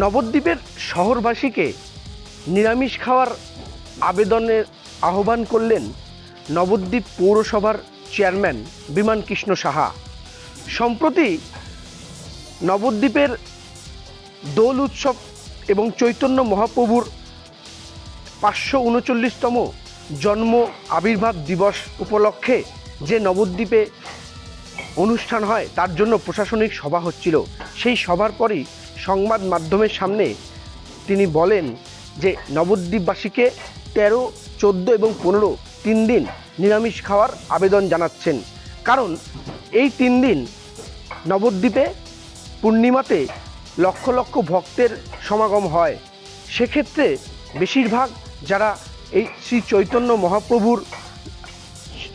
নবদ্বীপের শহরবাসীকে নিরামিষ খাওয়ার আবেদনের আহ্বান করলেন নবদ্বীপ পৌরসভার চেয়ারম্যান বিমান কৃষ্ণ সাহা। সম্প্রতি নবদ্বীপের দোল উৎসব এবং চৈতন্য মহাপ্রভুর পাঁচশো উনচল্লিশতম জন্ম আবির্ভাব দিবস উপলক্ষে যে নবদ্বীপে অনুষ্ঠান হয়, তার জন্য প্রশাসনিক সভা হচ্ছিল। সেই সভার পরই সংবাদ মাধ্যমের সামনে তিনি বলেন যে নবদ্বীপবাসীকে তেরো, চোদ্দ এবং পনেরো তিন দিন নিরামিষ খাওয়ার আবেদন জানাচ্ছেন। কারণ এই তিন দিন নবদ্বীপে পূর্ণিমাতে লক্ষ লক্ষ ভক্তের সমাগম হয়। সেক্ষেত্রে বেশিরভাগ যারা এই শ্রী চৈতন্য মহাপ্রভুর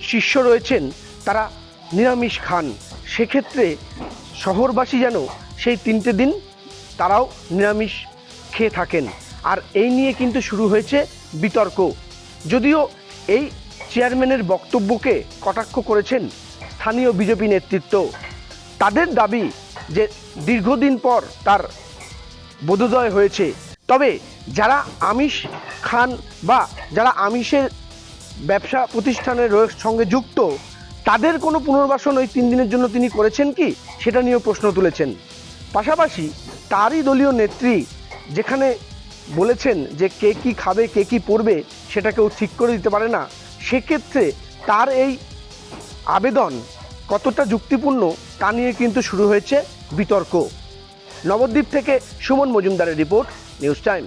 শিষ্য রয়েছেন, তারা নিরামিষ খান। সেক্ষেত্রে শহরবাসী যেন সেই তিনটে দিন তারাও নিরামিষ খেয়ে থাকেন। আর এই নিয়ে কিন্তু শুরু হয়েছে বিতর্ক। যদিও এই চেয়ারম্যানের বক্তব্যকে কটাক্ষ করেছেন স্থানীয় বিজেপি নেতৃত্ব। তাদের দাবি যে দীর্ঘদিন পর তার বোধোদয় হয়েছে। তবে যারা আমিষ খান বা যারা আমিষের ব্যবসা প্রতিষ্ঠানের সঙ্গে যুক্ত, তাদের কোনো পুনর্বাসন ওই তিন দিনের জন্য তিনি করেছেন কি? সেটা নিয়েও প্রশ্ন তুলেছেন। পাশাপাশি তারই দলীয় নেত্রী যেখানে বলেছেন যে কে কি খাবে, কে কি পড়বে সেটা কেউ ঠিক করে দিতে পারে না। সেক্ষেত্রে তার এই আবেদন কতটা যুক্তিপূর্ণ তা নিয়ে কিন্তু শুরু হয়েছে বিতর্ক। নবদ্বীপ থেকে সুমন মজুমদারের রিপোর্ট, নিউজ টাইম।